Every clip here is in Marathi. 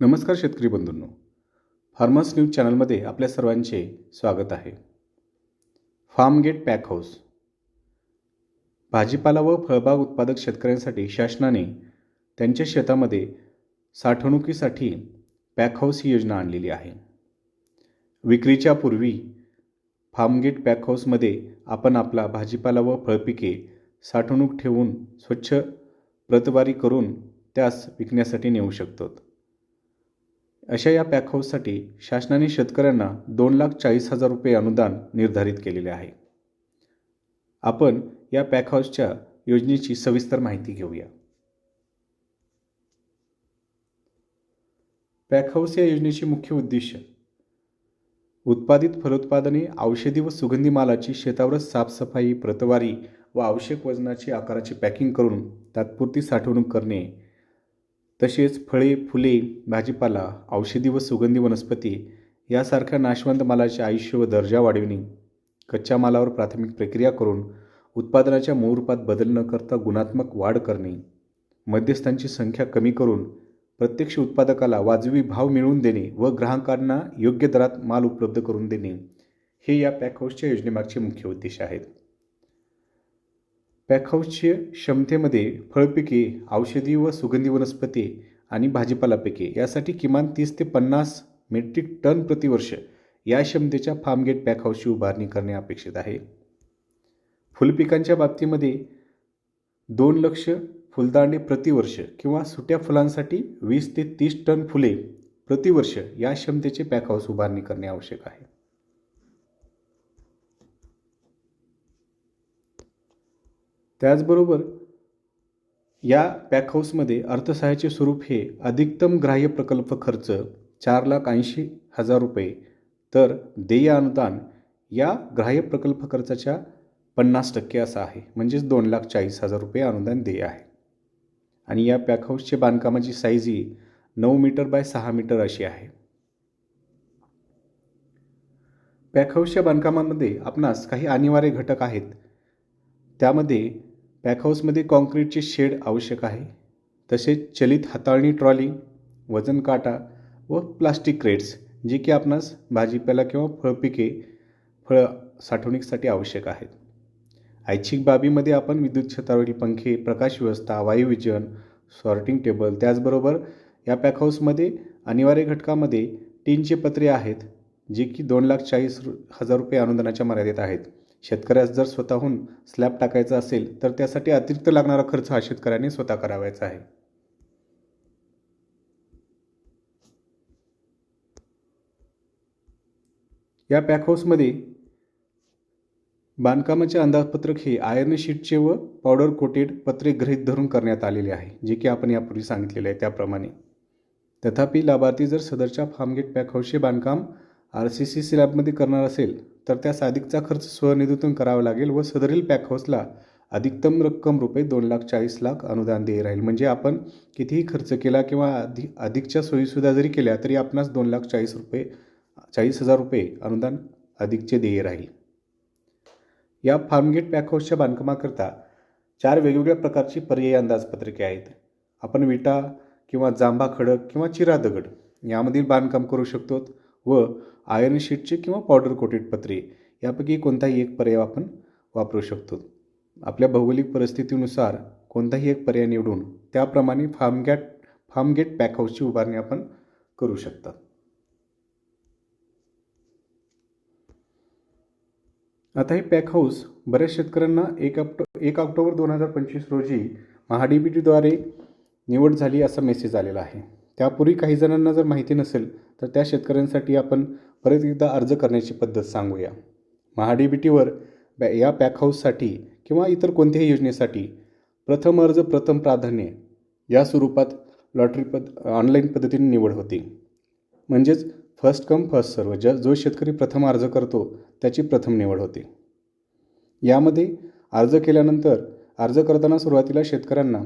नमस्कार शेतकरी बंधूंनो. फार्मर्स न्यूज चॅनलमध्ये आपल्या सर्वांचे स्वागत आहे. फार्मगेट पॅक हाऊस भाजीपाला व फळबाग उत्पादक शेतकऱ्यांसाठी शासनाने त्यांच्या शेतामध्ये साठवणुकीसाठी पॅक हाऊस ही योजना आणलेली आहे. विक्रीच्या पूर्वी फार्मगेट पॅक हाऊसमध्ये आपण आपला भाजीपाला व फळपिके साठवणूक ठेवून स्वच्छ प्रतवारी करून त्यास विकण्यासाठी नेऊ शकतो अशा या पॅकहाऊससाठी शासनाने शेतकऱ्यांना दोन लाख चाळीस हजार रुपये अनुदान निर्धारित केलेले आहे. आपण या पॅकहाऊसच्या योजनेची सविस्तर माहिती घेऊया. पॅकहाऊस या योजनेचे मुख्य उद्दिष्ट उत्पादित फलोत्पादने औषधी व सुगंधी मालाची शेतावरच साफसफाई प्रतवारी व आवश्यक वजनाची आकाराची पॅकिंग करून तात्पुरती साठवणूक करणे तसेच फळे फुले भाजीपाला औषधी व सुगंधी वनस्पती यासारख्या नाशवंत मालाचे आयुष्य व दर्जा वाढविणे. कच्च्या मालावर प्राथमिक प्रक्रिया करून उत्पादनाच्या मूळ रूपात बदल न करता गुणात्मक वाढ करणे. मध्यस्थांची संख्या कमी करून प्रत्यक्ष उत्पादकाला वाजवी भाव मिळवून देणे व ग्राहकांना योग्य दरात माल उपलब्ध करून देणे हे या पॅक हाऊसच्या योजनेमागचे मुख्य उद्देश आहेत. पॅक क्षमतेमध्ये फळपिके औषधी व सुगंधी वनस्पती आणि भाजीपाला पिके यासाठी किमान तीस ते पन्नास मेट्रिक टन प्रतिवर्ष या क्षमतेच्या फार्मगेट पॅकहाऊसची उभारणी करणे अपेक्षित आहे. फुलपिकांच्या बाबतीमध्ये दोन लक्ष फुलदांडे प्रतिवर्ष किंवा सुट्या फुलांसाठी वीस ते तीस टन फुले प्रतिवर्ष या क्षमतेचे पॅकहाऊस उभारणी करणे आवश्यक आहे. त्याचबरोबर या पॅक हाऊसमध्ये अर्थसहाय्याचे स्वरूप हे अधिकतम ग्राह्य प्रकल्प खर्च चार लाख ऐंशी हजार रुपये तर देय अनुदान या ग्राह्य प्रकल्प खर्चाच्या पन्नास टक्के असं आहे. म्हणजेच दोन लाख चाळीस हजार रुपये अनुदान देय आहे. आणि या पॅक हाऊसच्या बांधकामाची साईज ही नऊ मीटर बाय सहा मीटर अशी आहे. पॅक हाऊसच्या बांधकामामध्ये आपणास काही अनिवार्य घटक आहेत. त्यामध्ये पॅकहाऊसमध्ये काँक्रीटचे शेड आवश्यक आहे. तसेच चलित हाताळणी ट्रॉली वजन काटा व प्लास्टिक क्रेट्स जे की आपणास भाजीपाला किंवा फळपिके फळ साठवणीसाठी आवश्यक आहेत. ऐच्छिक बाबीमध्ये आपण विद्युत छतावरील पंखे प्रकाश व्यवस्था वायुविजन सॉर्टिंग टेबल त्याचबरोबर या पॅकहाऊसमध्ये अनिवार्य घटकामध्ये टीनचे पत्रे आहेत जे की दोन लाख चाळीस हजार रुपये अनुदानाच्या मर्यादेत आहेत. शेतकऱ्यास जर स्वतःहून स्लॅब टाकायचा असेल तर त्यासाठी अतिरिक्त लागणारा खर्च हा शेतकऱ्याने स्वतः करावायचा आहे. या पॅक हाऊसमध्ये बांधकामाचे अंदाजपत्रक हे आयर्न शीटचे व पावडर कोटेड पत्रे गृहीत धरून करण्यात आलेले आहे जे की आपण यापूर्वी सांगितलेले आहे त्याप्रमाणे. तथापि लाभार्थी जर सदरच्या फार्मगेट पॅक हाऊसचे बांधकाम आर सी सी स्लॅबमध्ये करणार असेल तर त्यास अधिकचा खर्च स्वनिधीतून करावा लागेल व सदरील पॅक हाऊसला अधिकतम रक्कम रुपये दोन लाख चाळीस लाख अनुदान देय राहील. म्हणजे आपण कितीही खर्च केला किंवा अधिक अधिकच्या सोयीसुविधा जरी केल्या तरी आपणास दोन लाख चाळीस रुपये चाळीस हजार रुपये अनुदान अधिकचे देय राहील. या फार्मगेट पॅक हाऊसच्या बांधकामाकरता चार वेगवेगळ्या प्रकारची पर्यायी अंदाजपत्रके आहेत. आपण विटा किंवा जांभा खडक किंवा चिरा दगड यामधील बांधकाम करू शकतो व आयर्न शीटचे किंवा पावडर कोटेड पत्रे यापैकी कोणताही एक पर्याय आपण वापरू शकतो. आपल्या भौगोलिक परिस्थितीनुसार कोणताही एक पर्याय निवडून त्याप्रमाणे फार्मगॅट फार्मगेट पॅक हाऊसची उभारणी आपण करू शकता. आता हे पॅक हाऊस बऱ्याच शेतकऱ्यांना एक ऑक्टो एक ऑक्टोबर दोन हजार पंचवीस रोजी महाडीबीटीद्वारे निवड झाली असा मेसेज आलेला आहे. त्यापूर्वी काही जणांना जर माहिती नसेल तर त्या शेतकऱ्यांसाठी आपण परत एकदा अर्ज करण्याची पद्धत सांगूया. महाडीबीटीवर बॅ या पॅक हाऊससाठी किंवा इतर कोणत्याही योजनेसाठी प्रथम अर्ज प्रथम प्राधान्य या स्वरूपात लॉटरी पद ऑनलाईन पद्धतीने निवड होती. म्हणजेच फर्स्ट कम फर्स्ट सर्व ज जो शेतकरी प्रथम अर्ज करतो त्याची प्रथम निवड होते. यामध्ये अर्ज केल्यानंतर अर्ज करताना सुरुवातीला शेतकऱ्यांना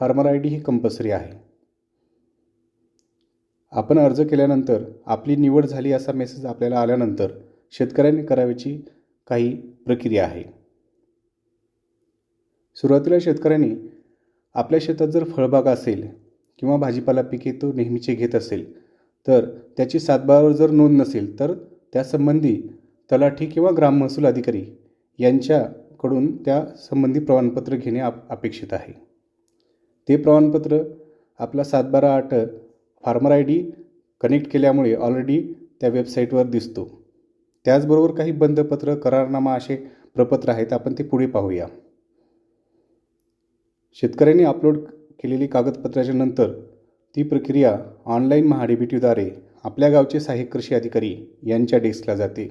फार्मर आय डी ही कंपल्सरी आहे. आपण अर्ज केल्यानंतर आपली निवड झाली असा मेसेज आपल्याला आल्यानंतर शेतकऱ्यांनी करावयाची काही प्रक्रिया आहे. सुरुवातीला शेतकऱ्यांनी आपल्या शेतात जर फळबाग असेल किंवा भाजीपाला पिके तो नेहमीचे घेत असेल तर त्याची सातबारावर जर नोंद नसेल तर त्यासंबंधी तलाठी किंवा ग्राम महसूल अधिकारी यांच्याकडून त्या संबंधी प्रमाणपत्र घेणे आप अपेक्षित आहे. ते प्रमाणपत्र आपला सातबारा आठ फार्मर आय डी कनेक्ट केल्यामुळे ऑलरेडी त्या वेबसाईटवर दिसतो. त्याचबरोबर काही बंधपत्र करारनामा असे प्रपत्र आहेत आपण ते पुढे पाहूया. शेतकऱ्यांनी अपलोड केलेली कागदपत्राच्या नंतर ती प्रक्रिया ऑनलाईन महाडीबीटीद्वारे आपल्या गावचे सहाय्यक कृषी अधिकारी यांच्या डेस्कला जाते.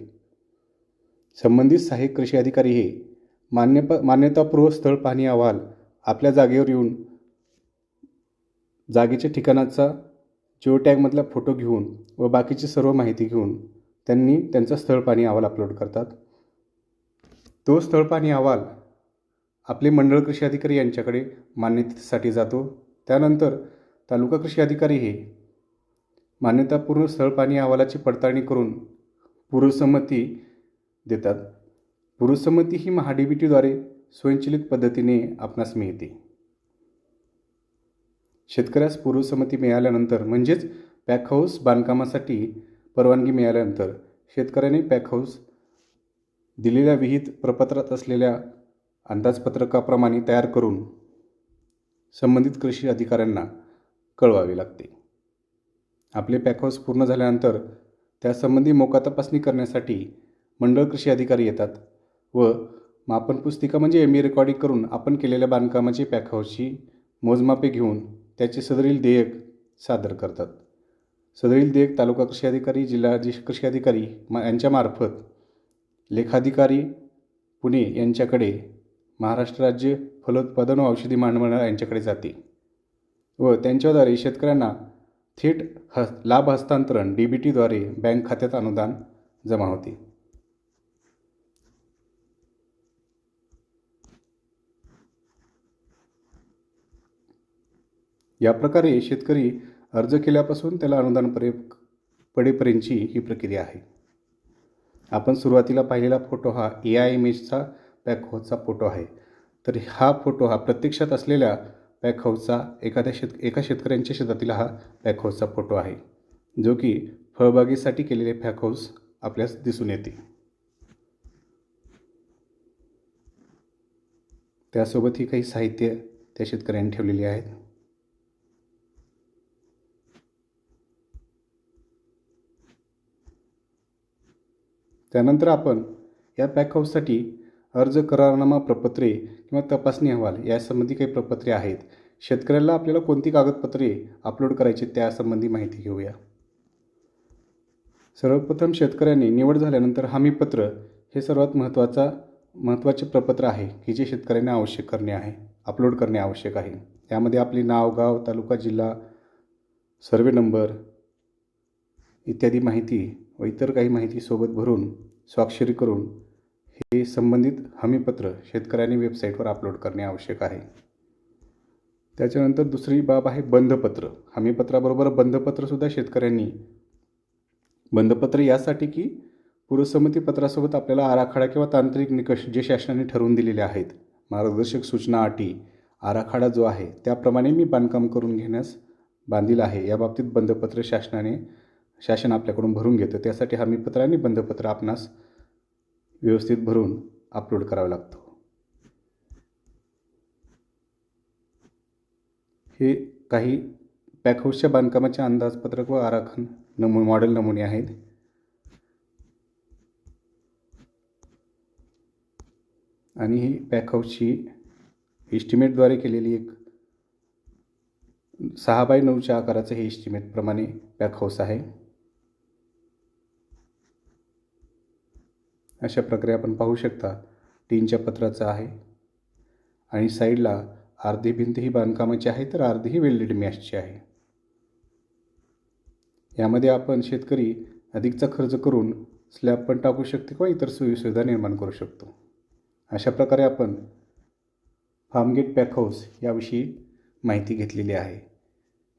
संबंधित सहाय्यक कृषी अधिकारी हे मान्य मान्यतापूर्व स्थळ पाहणी अहवाल आपल्या जागेवर येऊन जागेच्या ठिकाणाचा जिओ टॅगमधला फोटो घेऊन व बाकीची सर्व माहिती घेऊन त्यांनी त्यांचा स्थळपाणी अहवाल अपलोड करतात. तो स्थळपाणी अहवाल आपले मंडळ कृषी अधिकारी यांच्याकडे मान्यतेसाठी जातो. त्यानंतर तालुका कृषी अधिकारी हे मान्यतापूर्ण स्थळपाणी अहवालाची पडताळणी करून पूर्वसंमती देतात. पूर्वसंमती ही महाडीबीटीद्वारे स्वयंचलित पद्धतीने आपणास मिळते. शेतकऱ्यास पूर्वसंमती मिळाल्यानंतर म्हणजेच पॅक हाऊस बांधकामासाठी परवानगी मिळाल्यानंतर शेतकऱ्याने पॅक हाऊस दिलेल्या विहित प्रपत्रात असलेल्या अंदाजपत्रकाप्रमाणे तयार करून संबंधित कृषी अधिकाऱ्यांना कळवावे लागते. आपले पॅक हाऊस पूर्ण झाल्यानंतर त्यासंबंधी मोका तपासणी करण्यासाठी मंडळ कृषी अधिकारी येतात व मापन पुस्तिका म्हणजे एम ई रेकॉर्डिंग करून आपण केलेल्या बांधकामाची पॅक हाऊसची मोजमापे घेऊन त्याचे सदरील देयक सादर करतात. सदरील देयक तालुका कृषी अधिकारी जिल्हा कृषी अधिकारी मा यांच्यामार्फत लेखाधिकारी पुणे यांच्याकडे महाराष्ट्र राज्य फलोत्पादन व औषधी महामंडळ यांच्याकडे जाते व त्यांच्याद्वारे शेतकऱ्यांना थेट ह लाभ हस्तांतरण डी बी टीद्वारे बँक खात्यात अनुदान जमा होते. या प्रकारे शेतकरी अर्ज केल्यापासून त्याला अनुदान परे पडेपर्यंतची ही प्रक्रिया आहे. आपण सुरुवातीला पाहिलेला फोटो हा ए आय इमेजचा पॅक फोटो आहे. तर हा फोटो हा प्रत्यक्षात असलेल्या पॅकहाऊसचा एखाद्या शेत एका शेतकऱ्यांच्या शेतातील हा पॅकहाऊसचा फोटो आहे जो की फळबागेसाठी केलेले पॅकहाऊस आपल्यास दिसून येते. त्यासोबत ही काही साहित्य त्या शेतकऱ्यांनी ठेवलेली आहेत. त्यानंतर आपण या पॅक हाऊससाठी अर्ज करारनामा प्रपत्रे किंवा तपासणी अहवाल यासंबंधी काही प्रपत्रे आहेत. शेतकऱ्याला आपल्याला कोणती कागदपत्रे अपलोड करायची त्यासंबंधी माहिती घेऊया. सर्वप्रथम शेतकऱ्यांनी निवड झाल्यानंतर हमीपत्र हे सर्वात महत्त्वाचा महत्त्वाचे प्रपत्र आहे की जे शेतकऱ्यांना आवश्यक करणे आहे अपलोड करणे आवश्यक आहे. यामध्ये आपले नाव गाव तालुका जिल्हा सर्वे नंबर इत्यादी माहिती व इतर काही माहिती सोबत भरून स्वाक्षरी करून हे संबंधित हमीपत्र शेतकऱ्यांनी वेबसाईटवर अपलोड करणे आवश्यक आहे. त्याच्यानंतर दुसरी बाब आहे बंधपत्र. हमीपत्राबरोबर बंधपत्रसुद्धा शेतकऱ्यांनी बंधपत्र यासाठी की पूर्वसंमती पत्रासोबत आपल्याला आराखडा किंवा तांत्रिक निकष जे शासनाने ठरवून दिलेले आहेत मार्गदर्शक सूचना अटी आराखडा जो आहे त्याप्रमाणे मी बांधकाम करून घेण्यास बांधील आहे. या बाबतीत बंधपत्र शासनाने शासन आपल्याकडून भरून घेतं. त्यासाठी हमीपत्र आणि बंधपत्र आपणास व्यवस्थित भरून अपलोड करावा लागतो. हे काही पॅकहाऊसच्या बांधकामाचे अंदाजपत्रक व आराखन नमू मॉडेल नमुने आहेत. आणि ही पॅकहाऊसची एस्टिमेटद्वारे केलेली एक सहा बाय नऊच्या आकाराचं हे एस्टिमेटप्रमाणे पॅकहाऊस आहे. अशा प्रकारे आपण पाहू शकता. टीनच्या पत्राचं आहे. आणि साईडला अर्धी भिंत ही बांधकामाची आहे तर अर्धी ही वेल्डेड मॅशची आहे. यामध्ये आपण शेतकरी अधिकचा खर्च करून स्लॅब पण टाकू शकतो किंवा इतर सोयीसुविधा निर्माण करू शकतो. अशा प्रकारे आपण फार्मगेट पॅक हाऊस याविषयी माहिती घेतलेली आहे.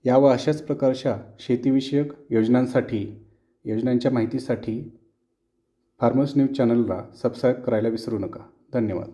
या व अशाच प्रकारच्या शेतीविषयक योजनांसाठी योजनांच्या माहितीसाठी फार्मर्स न्यूज चॅनलला सबस्क्राईब करायला विसरू नका. धन्यवाद.